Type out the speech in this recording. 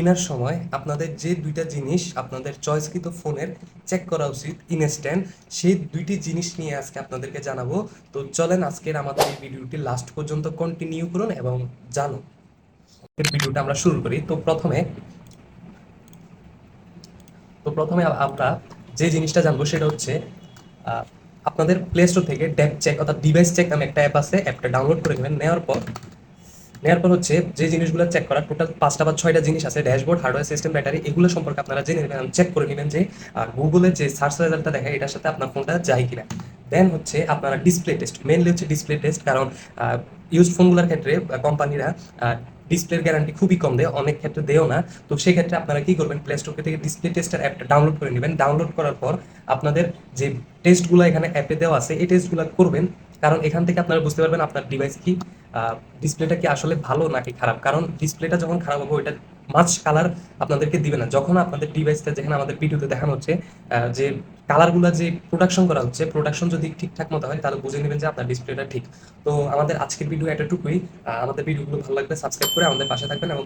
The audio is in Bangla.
কেনার সময় আপনাদের যে দুইটা জিনিস আপনাদের চয়েসকৃত ফোনের চেক করা উচিত ইনস্ট্যান্ট সেই দুইটি জিনিস নিয়ে আজকে আপনাদেরকে জানাব। তো চলেন আজকের আমাদের এই ভিডিওটি লাস্ট পর্যন্ত কন্টিনিউ করুন এবং জানুন। ভিডিওটা আমরা শুরু করি। তো প্রথমে তো প্রথমে আমরা যে জিনিসটা জানব সেটা হচ্ছে আপনাদের প্লে স্টোর থেকে ড্যাপ চেক অর্থাৎ ডিভাইস চেক নামে একটা অ্যাপ আছে। অ্যাপটা ডাউনলোড করে নেবেন। নেওয়ার পর নেওয়ার পর হচ্ছে যে জিনিসগুলো চেক করা টোটাল পাঁচটা বা ছয়টা জিনিস আছে ড্যাশবোর্ড হার্ডওয়্যার সিস্টেম ব্যাটারি এগুলো সম্পর্কে আপনারা জেনে নেবেন চেক করে নেবেন যে গুগলের যে সার্চ রেজাল্টটা দেখায় এটার সাথে আপনার ফোনটা যায় কিনা। দেন হচ্ছে আপনারা ডিসপ্লে টেস্ট মেনলি হচ্ছে ডিসপ্লে টেস্ট কারণ ইউজ ফোনগুলোর ক্ষেত্রে কোম্পানিরা ডিসপ্লের গ্যারান্টি খুবই কম দেয়, অনেক ক্ষেত্রে দেও না। তো সেই ক্ষেত্রে আপনারা কি করবেন প্লে স্টোর থেকে ডিসপ্লে টেস্টের অ্যাপটা ডাউনলোড করে নেবেন। ডাউনলোড করার পর আপনাদের যে টেস্টগুলো এখানে অ্যাপে দেওয়া আছে, এই টেস্টগুলো করবেন কারণ এখান থেকে আপনারা বুঝতে পারবেন আপনার ডিভাইস কি ডিসপ্লেটা কি আসলে ভালো নাকি খারাপ। কারণ ডিসপ্লেটা যখন খারাপ হবে, ওইটা মাছ কালার আপনাদেরকে দিবে না। যখন আপনাদের ডিভাইসটা যেখানে আমাদের ভিডিওতে দেখানো হচ্ছে যে কালারগুলো যে প্রোডাকশন করা হচ্ছে প্রোডাকশন যদি ঠিকঠাক মতো হয়, তাহলে বুঝে নেবেন যে আপনার ডিসপ্লেটা ঠিক। তো আমাদের আজকের ভিডিও এতটুকুই। আমাদের ভিডিওগুলো ভালো লাগলে সাবস্ক্রাইব করে আমাদের পাশে থাকবেন এবং